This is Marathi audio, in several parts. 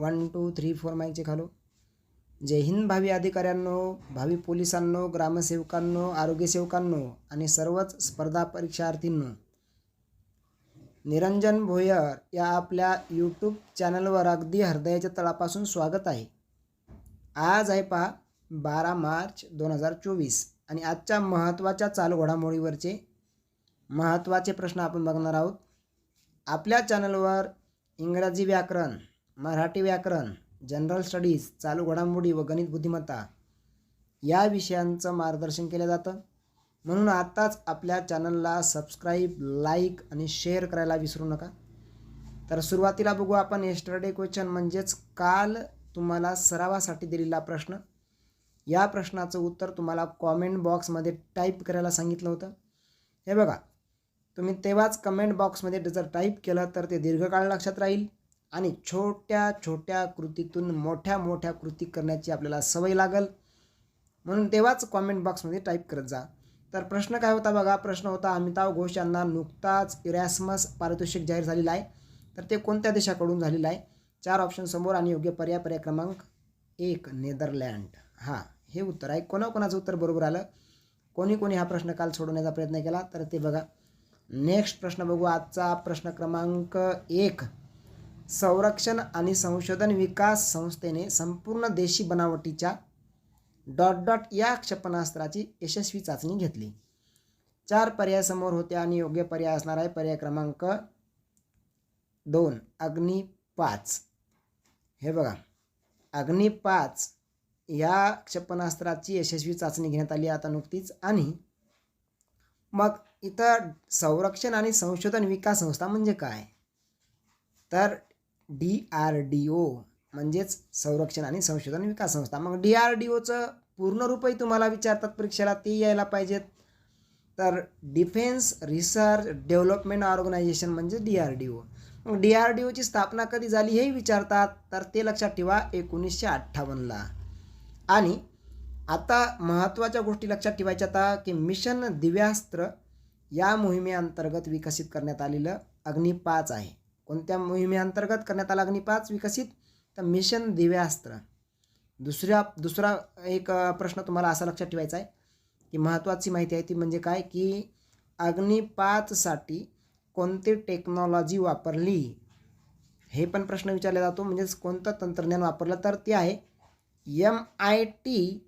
वन टू थ्री फोर माईकचे खालो. जय हिंद भावी अधिकाऱ्यांनो भावी पोलिसांनो ग्रामसेवकांनो आरोग्यसेवकांनो आणि सर्वच स्पर्धा परीक्षार्थींनो. निरंजन भोयर या आपल्या यूट्यूब चॅनलवर अगदी हृदयाच्या तळापासून स्वागत आहे. आज आहे पहा बारा मार्च दोन हजार चोवीस आणि आजच्या महत्त्वाच्या चालू घडामोडीवरचे महत्त्वाचे प्रश्न आपण बघणार आहोत. आपल्या चॅनलवर इंग्रजी व्याकरण मराठी व्याकरण जनरल स्टडीज चालू घडामोडी व गणित बुद्धिमत्ता या विषयांचं मार्गदर्शन केलं जातं. म्हणून आत्ताच आपल्या चॅनलला सबस्क्राईब लाईक आणि शेअर करायला विसरू नका. तर सुरुवातीला बघू आपण एस्टरडे क्वेश्चन म्हणजेच काल तुम्हाला सरावासाठी दिलेला प्रश्न. या प्रश्नाचं उत्तर तुम्हाला कॉमेंट बॉक्समध्ये टाईप करायला सांगितलं होतं. हे बघा तुम्ही तेव्हाच कमेंट बॉक्समध्ये जर टाईप केलं तर ते दीर्घकाळ लक्षात राहील. आणि छोट्या छोट्या कृतीतून मोठ्या मोठ्या कृती करण्याची आपल्याला सवय लागल. म्हणून तेव्हाच कॉमेंट बॉक्समध्ये टाईप करत जा. तर प्रश्न काय होता बघा? प्रश्न होता अमिताभ घोष यांना नुकताच इरॅसमस पारितोषिक जाहीर झालेलं आहे. तर ते कोणत्या देशाकडून झालेलं आहे? चार ऑप्शन समोर आणि योग्य पर्याय पर्याय क्रमांक एक नेदरलँड. हां हे उत्तर आहे. कोणाकोणाचं उत्तर बरोबर आलं? कोणी कोणी हा प्रश्न काल सोडवण्याचा प्रयत्न केला? तर ते बघा. नेक्स्ट प्रश्न बघू. आजचा प्रश्न क्रमांक एक. संरक्षण आणि संशोधन विकास संस्थेने संपूर्ण देशी बनावटीच्या डॉट डॉट या क्षेपणास्त्राची यशस्वी चाचणी घेतली. चार पर्याय समोर होते आणि योग्य पर्याय असणार आहे. पर्याय क्रमांक दोन अग्नी पाच. हे बघा अग्नी पाच या क्षेपणास्त्राची यशस्वी चाचणी घेण्यात आली आता नुकतीच आणि मग इथं संरक्षण आणि संशोधन विकास संस्था म्हणजे काय? तर डी आर डी ओ म्हणजेच संरक्षण आणि संशोधन विकास संस्था. मग डी आर डी ओचं पूर्ण रूपही तुम्हाला विचारतात परीक्षेला ते यायला पाहिजेत. तर डिफेन्स रिसर्च डेव्हलपमेंट ऑर्गनायझेशन म्हणजे डी आर डी ओ. मग डी आर डी ओची स्थापना कधी झाली हेही विचारतात तर ते लक्षात ठेवा एकोणीसशे अठ्ठावन्नला. आणि आता महत्त्वाच्या गोष्टी लक्षात ठेवायच्या आता की मिशन दिव्यास्त्र या मोहिमेअंतर्गत विकसित करण्यात आलेलं अग्नी पाच आहे. कोणत्या मोहिमेअंतर्गत करण्यात आला अग्नी पाच विकसित? तर मिशन दिव्यास्त्र. दुसऱ्या दुसरा एक प्रश्न तुम्हाला असा लक्षात ठेवायचा आहे की महत्त्वाची माहिती आहे ती म्हणजे काय? की अग्नी पाचसाठी कोणती टेक्नॉलॉजी वापरली? हे पण प्रश्न विचारला जातो. म्हणजेच कोणतं तंत्रज्ञान वापरलं तर ते आहे M I T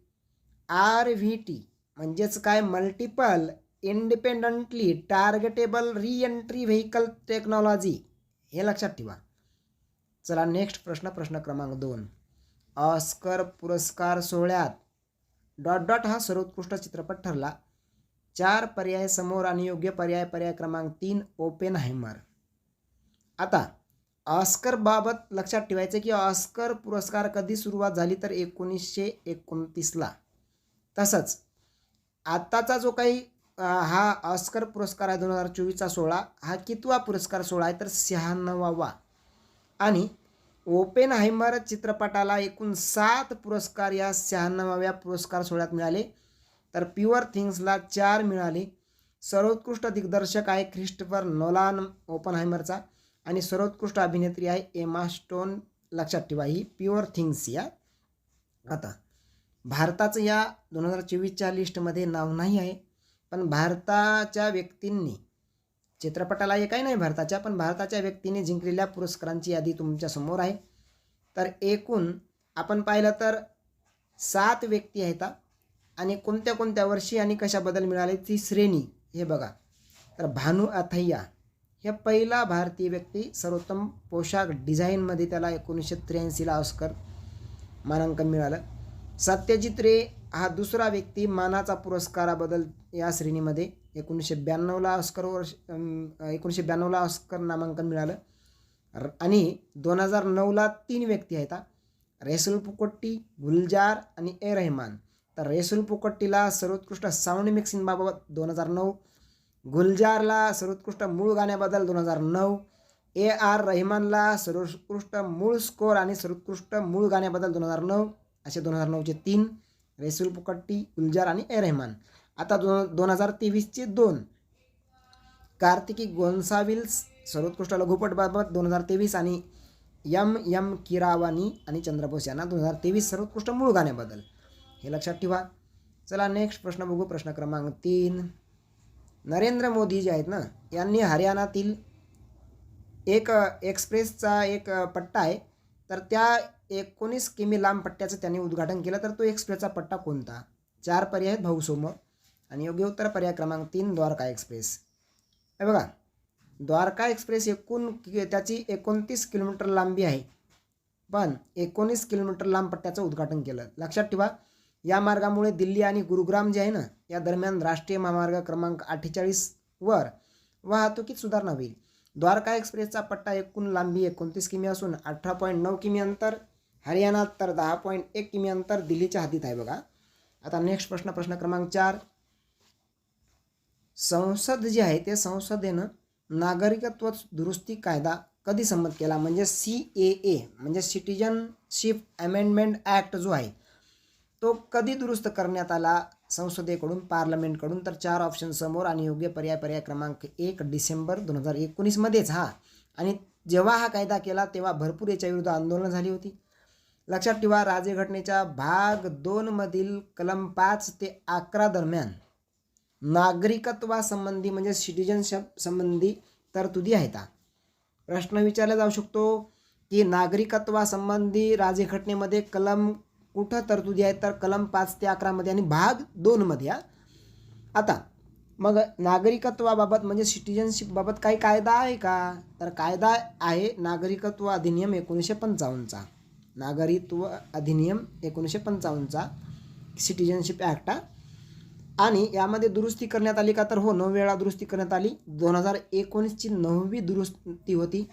R V T म्हणजेच काय? Multiple independently targetable reentry vehicle technology हे लक्षात ठेवा. चला नेक्स्ट प्रश्न प्रश्न क्रमांक दोन. ऑस्कर पुरस्कार सोहळ्यात डॉट डॉट हा सर्वोत्कृष्ट चित्रपट ठरला. चार पर्याय समोर आणि योग्य पर्याय पर्याय क्रमांक तीन ओपेन हायमर आता ऑस्कर बाबत लक्षात ठेवायचं की ऑस्कर पुरस्कार कधी सुरुवात झाली तर एकोणीसशे एकोणतीसला. तसंच आत्ताचा जो काही हा ऑस्कर पुरस्कार आहे दोन हजार चोवीसचा सोहळा. हा कितवा पुरस्कार सोहळा आहे तर शहाण्णवावा. आणि ओपेन हायमर चित्रपटाला एकूण सात पुरस्कार या शहाण्णवाव्या पुरस्कार सोहळ्यात मिळाले. तर प्युअर थिंग्सला चार मिळाले. सर्वोत्कृष्ट दिग्दर्शक आहे ख्रिस्टफर नोलान ओपन हायमरचा आणि सर्वोत्कृष्ट अभिनेत्री आहे एमा स्टोन. लक्षात ठेवा ही प्युअर थिंग्स या आता भारताचं या दोन हजार चोवीसच्या लिस्टमध्ये नाव नाही आहे. पण भारताच्या व्यक्तींनी चित्रपटाला हे काही नाही भारताच्या पण भारताच्या व्यक्तीने जिंकलेल्या पुरस्कारांची यादी तुमच्यासमोर आहे. तर एकूण आपण पाहिलं तर सात व्यक्ती आहेत आणि कोणत्या कोणत्या वर्षी आणि कशाबद्दल मिळाले ती श्रेणी हे बघा. तर भानू अथय्या हे पहिला भारतीय व्यक्ती सर्वोत्तम पोशाख डिझाईनमध्ये त्याला एकोणीसशे त्र्याऐंशीला ऑस्कर मानांकन मिळालं. सत्यजित रे हा दुसरा व्यक्ती मानाचा पुरस्काराबद्दल या श्रेणीमध्ये एकोणीसशे ब्याण्णवला ऑस्कर वर्ष एकोणीसशे ब्याण्णवला ऑस्कर नामांकन मिळालं. र- आणि दोन हजार नऊला तीन व्यक्ती आहेत रेसुल पुकोट्टी गुलजार आणि ए रहमान. तर रेसुल पुकोट्टीला सर्वोत्कृष्ट साऊंड मिक्सिंगबाबत दोन हजार नऊ गुलजारला सर्वोत्कृष्ट मूळ गाण्याबद्दल दोन हजार नऊ ए आर रहमानला सर्वोत्कृष्ट मूळ स्कोर आणि सर्वोत्कृष्ट मूळ गाण्याबद्दल दोन हजार नऊ असे दोन हजार नऊचे तीन रेसुल पुकट्टी गुलजार आणि ए रहमान. आता दोन दोन हजार तेवीसचे दोन. कार्तिकी गोन्साविल्स सर्वोत्कृष्ट लघुपटबाबत दोन हजार तेवीस आणि यम यम किरावानी आणि चंद्रबोस यांना दोन हजार तेवीस सर्वोत्कृष्ट मूळ गाण्याबद्दल. हे लक्षात ठेवा. चला नेक्स्ट प्रश्न बघू. प्रश्न क्रमांक तीन. नरेंद्र मोदी जे आहेत ना यांनी हरियाणातील एक एक्सप्रेसचा एक पट्टा आहे. तर त्या एकोणीस किमी लांब पट्ट्याचं त्यांनी उद्घाटन केलं. तर तो एक्सप्रेसचा पट्टा कोणता? चार पर्याय आहेत भाऊसोम. आणि योग्य उत्तर पर्याय क्रमांक तीन द्वारका एक्सप्रेस. हे बघा द्वारका एक्सप्रेस एकूण कि- त्याची एकोणतीस किलोमीटर लांबी आहे. पण एकोणीस किलोमीटर लांब पट्ट्याचं उद्घाटन केलं. लक्षात ठेवा या मार्गामुळे दिल्ली आणि गुरुग्राम जे आहे ना या दरम्यान राष्ट्रीय महामार्ग क्रमांक अठ्ठेचाळीसवर वाहतुकीत सुधारणा होईल. द्वारका एक्सप्रेसचा पट्टा एकूण लांबी एकोणतीस किमी असून अठरा पॉईंट नऊ किमी अंतर हरियाणात तर दहा पॉईंट एक किमी अंतर दिल्लीच्या हद्दीत आहे बघा. आता नेक्स्ट प्रश्न प्रश्न क्रमांक चार. संसद जे आहे ते संसदेनं नागरिकत्व दुरुस्ती कायदा कधी संमत केला? म्हणजे सी ए ए म्हणजे सिटिजनशिप अमेंडमेंट ॲक्ट जो आहे तो कधी दुरुस्त करण्यात आला? संसदेकडून पार्लमेंटकडून. तर चार ऑप्शन समोर आणि योग्य पर्याय पर्याय क्रमांक एक डिसेंबर दोन हजार एकोणीसमध्येच. हा. आणि जेव्हा हा कायदा केला तेव्हा भरपूर याच्या विरुद्ध आंदोलनं झाली होती. लक्षात ठेवा राज्यघटनेच्या भाग दोनमधील कलम पाच ते अकरा दरम्यान नागरिकत्वासंबंधी म्हणजे सिटिजनशिप संबंधी तरतुदी आहेत प्रश्न विचारला जाऊ शकतो की नागरिकत्वासंबंधी राजघटनेमध्ये कलम कुठं तरतुदी आहेत? तर कलम पाच ते अकरामध्ये आणि भाग दोनमध्ये हा. आता मग नागरिकत्वाबाबत म्हणजे सिटिजनशिपबाबत काही कायदा आहे का? तर कायदा आहे नागरिकत्व अधिनियम एकोणीसशे पंचावन्नचा. नागरिकत्व अधिनियम एकोणीसशे पंचावन्नचा सिटिजनशिप ॲक्ट हा. आणि यामध्ये दुरुस्ती करण्यात आली का तर हो नऊ वेळा दुरुस्ती करण्यात आली. दोन हजार एकोणीसची नववी दुरुस्ती होती.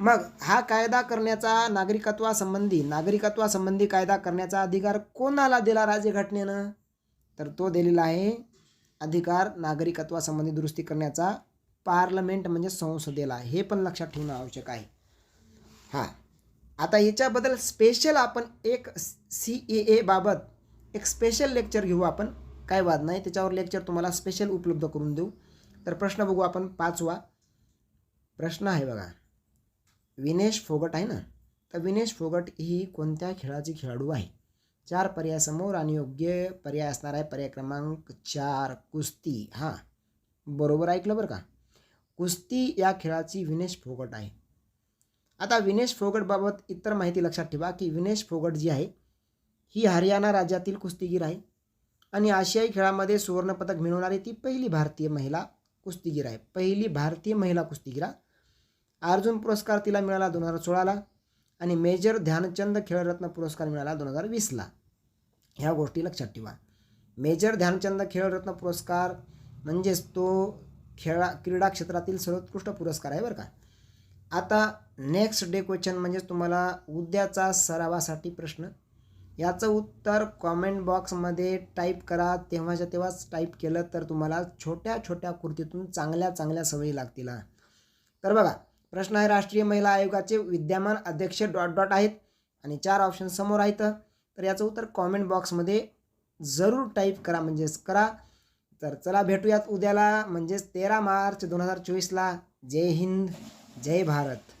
मग हा कायदा करण्याचा नागरिकत्वासंबंधी नागरिकत्वासंबंधी कायदा करण्याचा अधिकार कोणाला दिला राज्यघटनेनं तर तो दिलेला आहे अधिकार नागरिकत्वासंबंधी दुरुस्ती करण्याचा पार्लमेंट म्हणजे संसदेला. हे पण लक्षात ठेवणं आवश्यक आहे. हां. आता याच्याबद्दल स्पेशल आपण एक सी ए एबाबत एक स्पेशल लेक्चर घेऊ आपण. काय वाद नाही. त्याच्यावर लेक्चर तुम्हाला स्पेशल उपलब्ध करून देऊ. तर प्रश्न बघू आपण पाचवा. प्रश्न आहे बघा. विनेश फोगट आहे ना? तर विनेश फोगट ही कोणत्या खेळाची खेळाडू आहे? चार पर्याय समोर आणि योग्य पर्याय असणार आहे. पर्याय क्रमांक चार कुस्ती. हां. बरोबर ऐकलं बरं का? कुस्ती या खेळाची विनेश फोगट आहे. आता विनेश फोगटबाबत इतर माहिती लक्षात ठेवा की विनेश फोगट जी आहे ही हरियाणा राज्यातील कुस्तीगीर आहे. आणि आशियाई खेळामध्ये सुवर्णपदक मिळवणारी ती पहिली भारतीय महिला कुस्तीगीर आहे. पहिली भारतीय महिला कुस्तीगिरा. अर्जुन पुरस्कार तिला मिळाला दोन हजार सोळाला आणि मेजर ध्यानचंद खेळरत्न पुरस्कार मिळाला दोन हजार वीसला. ह्या गोष्टी लक्षात ठेवा. मेजर ध्यानचंद खेळरत्न पुरस्कार म्हणजेच तो खेळा क्रीडा क्षेत्रातील सर्वोत्कृष्ट पुरस्कार आहे बरं का. आता नेक्स्ट डे क्वेश्चन म्हणजेच तुम्हाला उद्याचा सरावासाठी प्रश्न. याचं उत्तर कॉमेंट बॉक्समध्ये टाईप करा. तेव्हाच्या तेव्हाच टाईप केलं तर तुम्हाला छोट्या छोट्या कृतीतून चांगल्या चांगल्या सवयी लागतील तर बघा प्रश्न आहे राष्ट्रीय महिला आयोगाचे विद्यमान अध्यक्ष डॉट डॉट आहेत आणि चार ऑप्शन समोर आहेत. तर याचं उत्तर कॉमेंट बॉक्समध्ये जरूर टाईप करा म्हणजेच करा. तर चला भेटूयात उद्याला म्हणजेच तेरा मार्च दोन हजार चोवीसला. जय हिंद जय भारत.